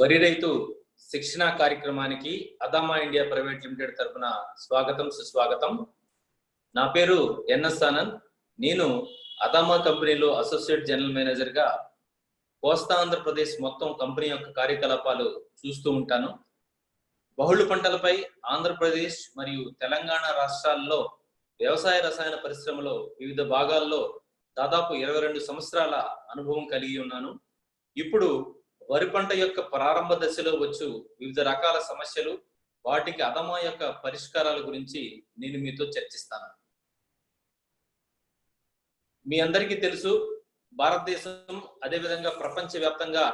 వరి రైతు శిక్షణ కార్యక్రమానికి అదామా ఇండియా ప్రైవేట్ లిమిటెడ్ తరపున స్వాగతం సుస్వాగతం. నా పేరు ఎన్ఎస్ ఆనంద్. నేను అదామా కంపెనీలో అసోసియేట్ జనరల్ మేనేజర్గా కోస్తా ఆంధ్రప్రదేశ్ మొత్తం కంపెనీ యొక్క కార్యకలాపాలు చూస్తూ ఉంటాను. బహుళ పంటలపై ఆంధ్రప్రదేశ్ మరియు తెలంగాణ రాష్ట్రాల్లో వ్యవసాయ రసాయన పరిశ్రమలో వివిధ భాగాల్లో దాదాపు ఇరవై రెండు సంవత్సరాల అనుభవం కలిగి ఉన్నాను. ఇప్పుడు వరి పంట యొక్క ప్రారంభ దశలో వచ్చు వివిధ రకాల సమస్యలు వాటికి అదమ యొక్క పరిష్కారాల గురించి నేను మీతో చర్చిస్తాను. మీ అందరికీ తెలుసు భారతదేశం అదేవిధంగా ప్రపంచవ్యాప్తంగా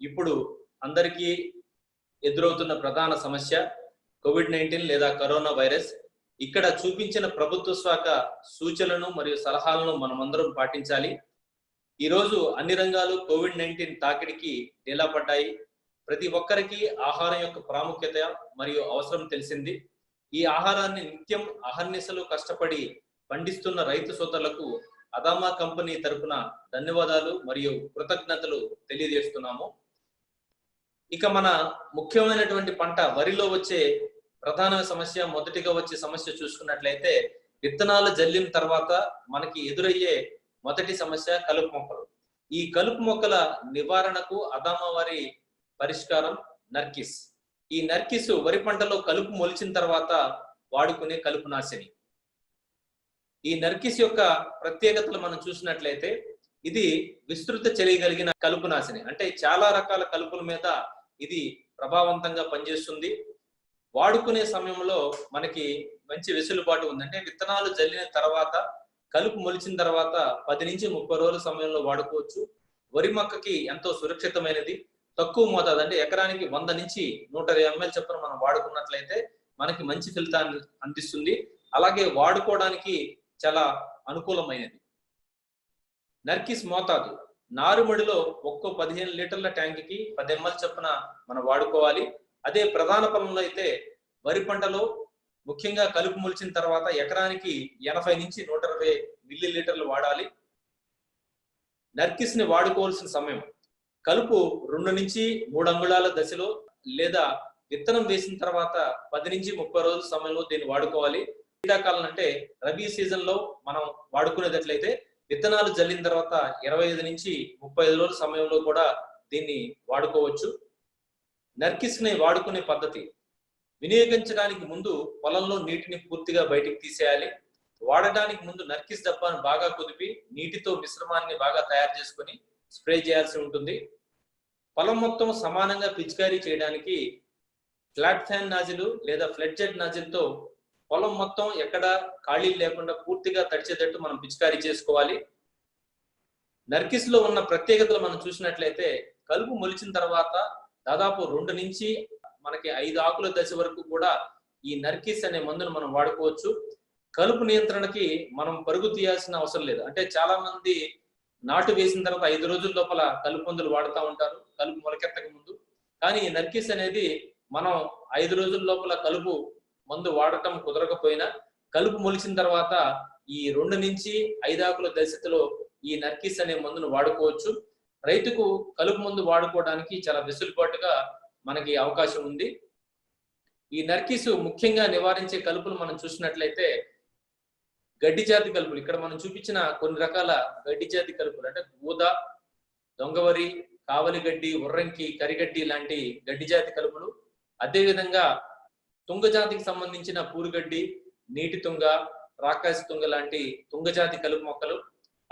ఇప్పుడు అందరికీ ఎదురవుతున్న ప్రధాన సమస్య కోవిడ్ నైన్టీన్ లేదా కరోనా వైరస్. ఇక్కడ చూపించిన ప్రభుత్వ శాఖ సూచనలను మరియు సలహాలను మనమందరం పాటించాలి. ఈ రోజు అన్ని రంగాలు కోవిడ్ నైన్టీన్ తాకిడికి నిలబడ్డాయి ప్రతి ఒక్కరికి ఆహారం యొక్క ప్రాముఖ్యత మరియు అవసరం తెలిసింది. ఈ ఆహారాన్ని నిత్యం అహర్నిశలు కష్టపడి పండిస్తున్న రైతు సోదరులకు అదామా కంపెనీ తరపున ధన్యవాదాలు మరియు కృతజ్ఞతలు తెలియజేస్తున్నాము. ఇక మన ముఖ్యమైనటువంటి పంట వరిలో వచ్చే ప్రధాన సమస్య మొదటిగా వచ్చే సమస్య చూసుకున్నట్లయితే విత్తనాలు జల్లిన తర్వాత మనకి ఎదురయ్యే మొదటి సమస్య కలుపు మొక్కలు. ఈ కలుపు మొక్కల నివారణకు అదామవారి పరిష్కారం నర్కిస్. ఈ నర్కిస్ వరి పంటలో కలుపు మొలిచిన తర్వాత వాడుకునే కలుపు నాశిని. ఈ నర్కిస్ యొక్క ప్రత్యేకతలు మనం చూసినట్లయితే ఇది విస్తృత చేయగలిగిన కలుపు నాశిని. అంటే చాలా రకాల కలుపుల మీద ఇది ప్రభావవంతంగా పనిచేస్తుంది. వాడుకునే సమయంలో మనకి మంచి వెసులుబాటు ఉంది అంటే విత్తనాలు జల్లిన తర్వాత కలుపు మొలిచిన తర్వాత పది నుంచి ముప్పై రోజుల సమయంలో వాడుకోవచ్చు. వరి మొక్కకి ఎంతో సురక్షితమైనది. తక్కువ మోతాదు అంటే ఎకరానికి వంద నుంచి నూట ఎంఎల్ చొప్పున మనం వాడుకున్నట్లయితే మనకి మంచి ఫలితాన్ని అందిస్తుంది. అలాగే వాడుకోవడానికి చాలా అనుకూలమైనది. నర్కిస్ మోతాదు. నారుమడిలో ఒక్కో పదిహేను లీటర్ల ట్యాంక్కి పది ఎంఎల్ చొప్పున మనం వాడుకోవాలి. అదే ప్రధాన పొలంలో అయితే వరి పంటలో ముఖ్యంగా కలుపు మొలిచిన తర్వాత ఎకరానికి ఎనభై నుంచి నూట ఇరవై మిల్లీ లీటర్లు వాడాలి. నర్కిస్ని వాడుకోవాల్సిన సమయం. కలుపు రెండు నుంచి మూడు అంగుళాల దశలో లేదా విత్తనం వేసిన తర్వాత పది నుంచి ముప్పై రోజుల సమయంలో దీన్ని వాడుకోవాలి. శీతాకాలం అంటే రబీ సీజన్లో మనం వాడుకునేటట్లయితే విత్తనాలు జల్లిన తర్వాత ఇరవై ఐదు నుంచి ముప్పై ఐదు రోజుల సమయంలో కూడా దీన్ని వాడుకోవచ్చు. నర్కిస్ని వాడుకునే పద్ధతి వినియోగించడానికి ముందు పొలంలో నీటిని పూర్తిగా బయటికి తీసేయాలి. వాడటానికి ముందు నర్కిస్ డబ్బాను బాగా కుదిపి నీటితో మిశ్రమాన్ని బాగా తయారు చేసుకొని స్ప్రే చేయాల్సి ఉంటుంది. పొలం మొత్తం సమానంగా పిచికారీ చేయడానికి ఫ్లాట్ ఫ్యాన్ నాజిలు లేదా ఫ్లెడ్జెడ్ నాజిల్తో పొలం మొత్తం ఎక్కడ ఖాళీలు లేకుండా పూర్తిగా తడిచేటట్టు మనం పిచికారీ చేసుకోవాలి. నర్కిస్లో ఉన్న ప్రత్యేకతలు మనం చూసినట్లయితే కలుపు మొలిచిన తర్వాత దాదాపు రెండు నుంచి మనకి ఐదు ఆకుల దశ వరకు కూడా ఈ నర్కిస్ అనే మందును మనం వాడుకోవచ్చు. కలుపు నియంత్రణకి మనం పరుగు తీయాల్సిన అవసరం లేదు. అంటే చాలా మంది నాటు వేసిన తర్వాత ఐదు రోజుల లోపల కలుపు మందులు వాడుతూ ఉంటారు కలుపు మొలకెత్తక ముందు. కానీ ఈ నర్కిస్ అనేది మనం ఐదు రోజుల లోపల కలుపు మందు వాడటం కుదరకపోయినా కలుపు మొలిచిన తర్వాత ఈ రెండు నుంచి ఐదు ఆకుల దశలో ఈ నర్కిస్ అనే మందును వాడుకోవచ్చు. రైతుకు కలుపు మందు వాడుకోవడానికి చాలా వెసులుబాటుగా మనకి అవకాశం ఉంది. ఈ నర్కిస్ ముఖ్యంగా నివారించే కలుపులు మనం చూసినట్లయితే గడ్డి జాతి కలుపులు. ఇక్కడ మనం చూపించిన కొన్ని రకాల గడ్డి జాతి కలుపులు. అంటే ఊద దొంగవరి కావలి గడ్డి ఉర్రంకి కరిగడ్డి లాంటి గడ్డి జాతి కలుపులు. అదేవిధంగా తుంగ జాతికి సంబంధించిన పూరుగడ్డి నీటి తుంగ రాకాసి తుంగ లాంటి తుంగ జాతి కలుపు మొక్కలు.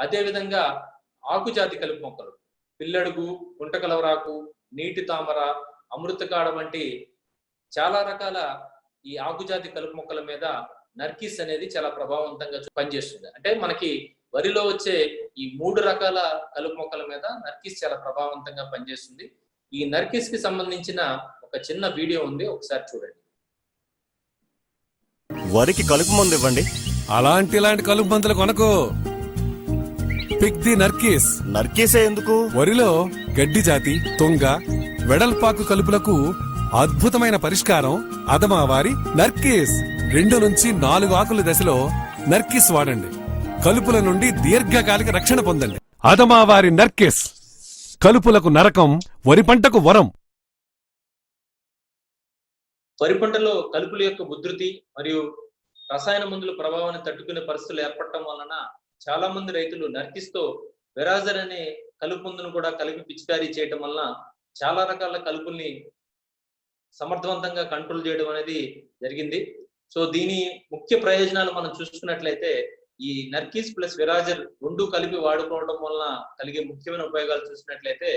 అదేవిధంగా ఆకుజాతి కలుపు మొక్కలు. పిల్లడుగు గుంటకలవరాకు నీటి తామర అమృతకాడ వంటి చాలా రకాల ఈ ఆకుజాతి కలుపు మొక్కల మీద నర్కిస్ అనేది చాలా ప్రభావవంతంగా పనిచేస్తుంది. అంటే మనకి వరిలో వచ్చే ఈ మూడు రకాల కలుపు మొక్కల మీద నర్కిస్ చాలా ప్రభావవంతంగా పనిచేస్తుంది. ఈ నర్కిస్కి సంబంధించిన ఒక చిన్న వీడియో ఉంది ఒకసారి చూడండి. వరికి కలుపు మందు ఇవ్వండి. అలాంటి ఇలాంటి కలుపు మందులు కొనకు. పిక్ ది నర్కీస్ నరికేసే ఎందుకు? వరిలో గడ్డి జాతి తుంగ వెడల్పాకు కలుపులకు అద్భుతమైన పరిష్కారం అదమావారి నర్కీస్. రెండు నుంచి నాలుగు ఆకుల దశలో నర్కీస్ వాడండి. కలుపుల నుండి దీర్ఘకాలిక రక్షణ పొందండి. అదమావారి నర్కిస్. కలుపులకు నరకం వరి పంటకు వరం. వరి పంటలో కలుపుల యొక్క ఉధృతి మరియు రసాయన మందుల ప్రభావాన్ని తట్టుకునే పరిస్థితులు ఏర్పడటం వలన చాలా మంది రైతులు నర్కిస్తో వెరాజర్ అనే కలుపుందును కూడా కలిపి పిచికారీ చేయటం వలన చాలా రకాల కలుపుల్ని సమర్థవంతంగా కంట్రోల్ చేయడం అనేది జరిగింది. సో దీని ముఖ్య ప్రయోజనాలు మనం చూసుకున్నట్లయితే ఈ నర్కీస్ ప్లస్ విరాజర్ రెండు కలిపి వాడుకోవడం వలన కలిగే ముఖ్యమైన ఉపయోగాలు చూసినట్లయితే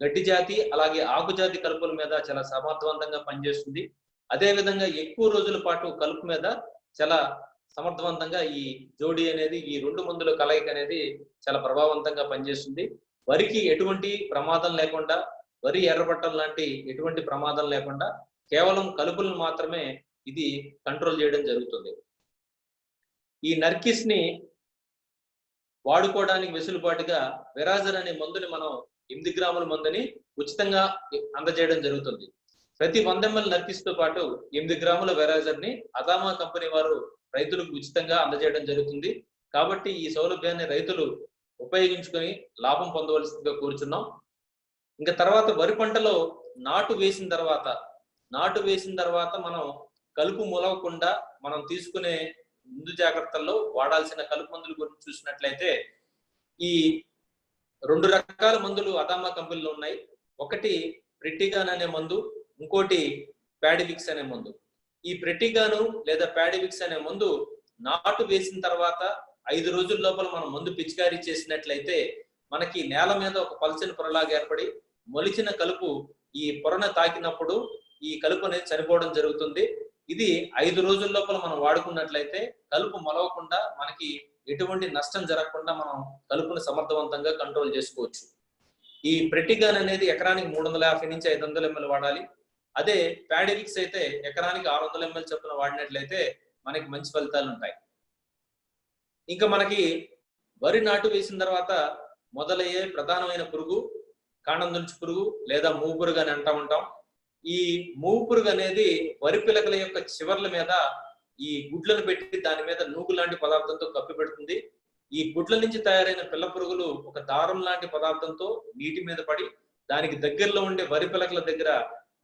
గడ్డి జాతి అలాగే ఆకు జాతి కలుపుల మీద చాలా సమర్థవంతంగా పనిచేస్తుంది. అదే విధంగా ఎక్కువ రోజుల పాటు కలుపు మీద చాలా సమర్థవంతంగా ఈ జోడి అనేది ఈ రెండు మందుల కలయిక అనేది చాలా ప్రభావవంతంగా పనిచేస్తుంది. వరికి ఎటువంటి ప్రమాదం లేకుండా వరి ఎర్రబట్టం లాంటి ఎటువంటి ప్రమాదం లేకుండా కేవలం కలుపులను మాత్రమే ఇది కంట్రోల్ చేయడం జరుగుతుంది. ఈ నర్కిస్ని వాడుకోవడానికి వెసులుబాటుగా వెరాజర్ అనే మందుని మనం ఎనిమిది గ్రాముల మందుని ఉచితంగా అందజేయడం జరుగుతుంది. ప్రతి వంద ఎంఎల్ నర్కిస్తో పాటు ఎనిమిది గ్రాముల వెరాజర్ని అదామా కంపెనీ వారు రైతులకు ఉచితంగా అందజేయడం జరుగుతుంది. కాబట్టి ఈ సౌలభ్యాన్ని రైతులు ఉపయోగించుకొని లాభం పొందవలసిందిగా కోరుచున్నాం. ఇంకా తర్వాత వరి పంటలో నాటు వేసిన తర్వాత నాటు వేసిన తర్వాత మనం కలుపు మొలవకుండా మనం తీసుకునే ముందు జాగ్రత్తల్లో వాడాల్సిన కలుపు మందుల గురించి చూసినట్లయితే ఈ రెండు రకాల మందులు అదామా కంపెనీలో ఉన్నాయి. ఒకటి ప్రిటిగాన్ అనే మందు ఇంకోటి ప్యాడివిక్స్ అనే మందు. ఈ ప్రెటిగాను లేదా ప్యాడివిక్స్ అనే మందు నాటు వేసిన తర్వాత ఐదు రోజుల లోపల మనం మందు పిచికారీ చేసినట్లయితే మనకి నేల మీద ఒక పల్చని పొరలాగా ఏర్పడి మొలిచిన కలుపు ఈ పొరను తాకినప్పుడు ఈ కలుపు అనేది చనిపోవడం జరుగుతుంది. ఇది ఐదు రోజుల లోపల మనం వాడుకున్నట్లయితే కలుపు మొలవకుండా మనకి ఎటువంటి నష్టం జరగకుండా మనం కలుపును సమర్థవంతంగా కంట్రోల్ చేసుకోవచ్చు. ఈ ప్రెటిగాన్ అనేది ఎకరానికి మూడు వందల యాభై నుంచి ఐదు వందల ఎంఎల్ వాడాలి. అదే ప్యాడిరిక్స్ అయితే ఎకరానికి ఆరు వందల ఎంఎల్ చొప్పున వాడినట్లయితే మనకి మంచి ఫలితాలు ఉంటాయి ఇంకా మనకి వరి నాటు వేసిన తర్వాత మొదలయ్యే ప్రధానమైన పురుగు కాండం దుంచు పురుగు లేదా మూవు పురుగు అని అంటా ఉంటాం. ఈ మూవు పురుగు అనేది వరి పిలకల యొక్క చివర్ల మీద ఈ గుడ్లను పెట్టి దాని మీద నూగు లాంటి పదార్థంతో కప్పి పెడుతుంది. ఈ గుడ్ల నుంచి తయారైన పిల్ల పురుగులు ఒక దారం లాంటి పదార్థంతో నీటి మీద పడి దానికి దగ్గరలో ఉండే వరి పిలకల దగ్గర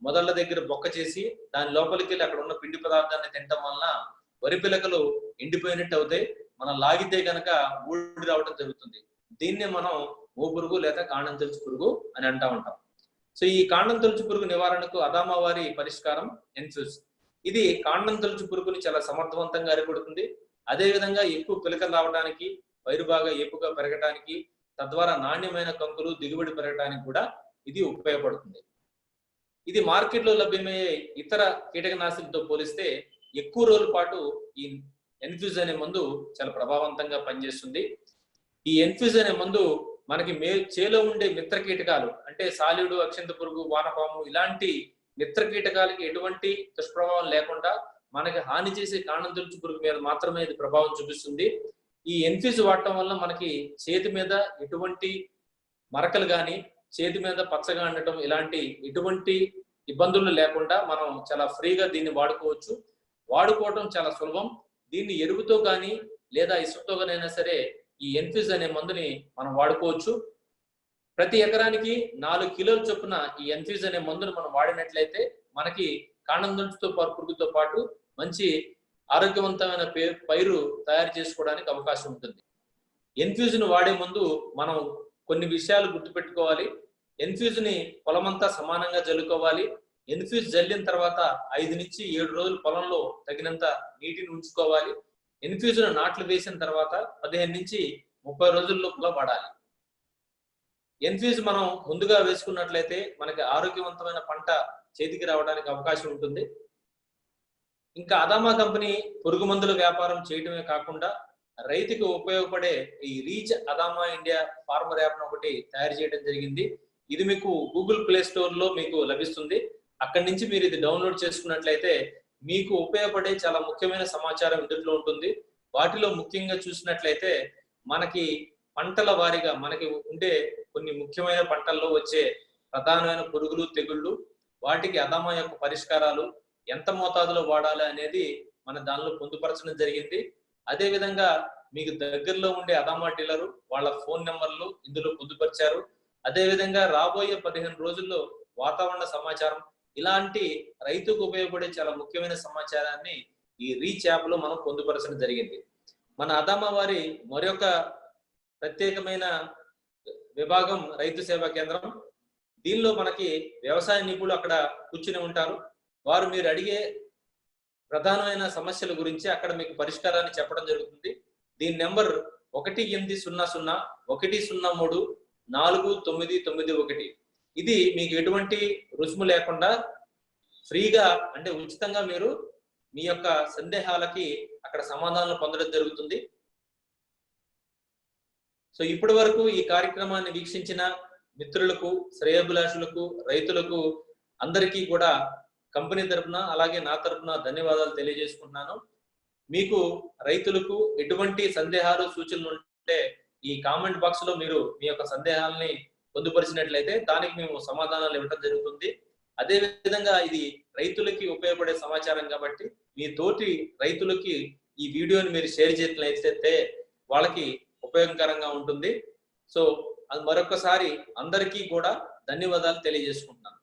మొదళ్ళ దగ్గర బొక్క చేసి దాని లోపలికి వెళ్ళి అక్కడ ఉన్న పిండి పదార్థాన్ని తినటం వలన వరి పిలకలు ఎండిపోయినట్టు అవుతాయి. మనం లాగితే గనక ఊడి రావడం జరుగుతుంది. దీన్నే మనం ఓ పురుగు లేదా కాండం తెలుసు పురుగు అని అంటా ఉంటాం. సో ఈ కాండం తొలుచు పురుగు నివారణకు అదామావారి పరిష్కారం ఎన్ఫ్యూజ్ ఇది కాండం తొలుచు పురుగుని చాలా సమర్థవంతంగా అరికొడుతుంది. అదేవిధంగా ఎక్కువ పిలకలు రావడానికి పైరు బాగా ఏపుగా పెరగడానికి తద్వారా నాణ్యమైన కంకులు దిగుబడి పెరగడానికి కూడా ఇది ఉపయోగపడుతుంది. ఇది మార్కెట్లో లభ్యమయ్యే ఇతర కీటకనాశకులతో పోలిస్తే ఎక్కువ రోజుల పాటు ఈ ఎన్ఫ్యూజ్ అనే మందు చాలా ప్రభావవంతంగా పనిచేస్తుంది. ఈ ఎన్ఫ్యూజ్ అనే మందు మనకి మే చేలో ఉండే మిత్ర కీటకాలు అంటే సాలిడు అక్షంత పురుగు వానపాము ఇలాంటి మిత్ర కీటకాలకి ఎటువంటి దుష్ప్రభావం లేకుండా మనకి హాని చేసే కాణం తులుచు పురుగు మీద మాత్రమే ఇది ప్రభావం చూపిస్తుంది. ఈ ఎన్ఫ్యూజ్ వాడటం వల్ల మనకి చేతి మీద ఎటువంటి మరకలు కానీ చేతి మీద పచ్చగా ఉండటం ఇలాంటి ఎటువంటి ఇబ్బందులు లేకుండా మనం చాలా ఫ్రీగా దీన్ని వాడుకోవచ్చు. వాడుకోవటం చాలా సులభం. దీన్ని ఎరువుతో కానీ లేదా ఇసుకతో కానైనా సరే ఈ ఎన్ఫ్యూజ్ అనే మందుని మనం వాడుకోవచ్చు. ప్రతి ఎకరానికి నాలుగు కిలోల చొప్పున ఈ ఎన్ఫ్యూజ్ అనే మందును మనం వాడినట్లయితే మనకి కాండం పాటు పురుగుతో పాటు మంచి ఆరోగ్యవంతమైన పైరు తయారు చేసుకోవడానికి అవకాశం ఉంటుంది. ఎన్ఫ్యూజ్ను వాడే ముందు మనం కొన్ని విషయాలు గుర్తుపెట్టుకోవాలి. ఎన్ఫ్యూజ్ని పొలమంతా సమానంగా జల్లుకోవాలి. ఎన్ఫ్యూజ్ జల్లిన తర్వాత ఐదు నుంచి ఏడు రోజులు పొలంలో తగినంత నీటిని ఉంచుకోవాలి. ఎన్ఫ్యూజ్ నాట్లు వేసిన తర్వాత పదిహేను నుంచి ముప్పై రోజుల లోపల వాడాలి. ఎన్ఫ్యూజ్ మనం ముందుగా వేసుకున్నట్లయితే మనకి ఆరోగ్యవంతమైన పంట చేతికి రావడానికి అవకాశం ఉంటుంది. ఇంకా అదామా కంపెనీ పురుగు మందుల వ్యాపారం చేయటమే కాకుండా రైతుకు ఉపయోగపడే ఈ reach Adama India farmer app ఒకటి తయారు చేయడం జరిగింది. ఇది మీకు గూగుల్ ప్లే స్టోర్లో మీకు లభిస్తుంది. అక్కడి నుంచి మీరు ఇది డౌన్లోడ్ చేసుకున్నట్లయితే మీకు ఉపయోగపడే చాలా ముఖ్యమైన సమాచారం ఇందులో ఉంటుంది. వాటిలో ముఖ్యంగా చూసినట్లయితే మనకి పంటల వారీగా మనకి ఉండే కొన్ని ముఖ్యమైన పంటల్లో వచ్చే ప్రధానమైన పురుగులు తెగుళ్ళు వాటికి అదమా యొక్క పరిష్కారాలు ఎంత మోతాదులో వాడాలి అనేది మన దానిలో పొందుపరచడం జరిగింది. అదే విధంగా మీకు దగ్గరలో ఉండే అదామా డీలరు వాళ్ళ ఫోన్ నెంబర్లు ఇందులో పొందుపరిచారు. అదేవిధంగా రాబోయే పదిహేను రోజుల్లో వాతావరణ సమాచారం ఇలాంటి రైతుకు ఉపయోగపడే చాలా ముఖ్యమైన సమాచారాన్ని ఈ రీచ్ యాప్లో మనం పొందుపరచడం జరిగింది. మన అదామ వారి మరొక ప్రత్యేకమైన విభాగం రైతు సేవా కేంద్రం. దీనిలో మనకి వ్యవసాయ నిపుణులు అక్కడ కూర్చుని ఉంటారు. వారు మీరు అడిగే ప్రధానమైన సమస్యల గురించి అక్కడ మీకు పరిష్కారాన్ని చెప్పడం జరుగుతుంది. దీని నెంబర్ ఒకటి ఎనిమిది సున్నా సున్నా ఒకటి సున్నా మూడు నాలుగు తొమ్మిది తొమ్మిది ఒకటి. ఇది మీకు ఎటువంటి రుసుము లేకుండా ఫ్రీగా అంటే ఉచితంగా మీరు మీ యొక్క సందేహాలకి అక్కడ సమాధానాలు పొందడం జరుగుతుంది. సో ఇప్పటి వరకు ఈ కార్యక్రమాన్ని వీక్షించిన మిత్రులకు శ్రేయభిలాషులకు రైతులకు అందరికీ కూడా కంపెనీ తరపున అలాగే నా తరపున ధన్యవాదాలు తెలియజేసుకుంటున్నాను. మీకు రైతులకు ఎటువంటి సందేహాలు సూచనలు ఉంటే ఈ కామెంట్ బాక్స్లో మీరు మీ యొక్క సందేహాలని పొందుపరిచినట్లయితే దానికి మేము సమాధానాలు ఇవ్వడం జరుగుతుంది. అదే విధంగా ఇది రైతులకి ఉపయోగపడే సమాచారం కాబట్టి మీ తోటి రైతులకి ఈ వీడియోని మీరు షేర్ చేసినట్లయితే వాళ్ళకి ఉపయోగకరంగా ఉంటుంది. సో అది మరొకసారి అందరికీ కూడా ధన్యవాదాలు తెలియజేసుకుంటున్నాను.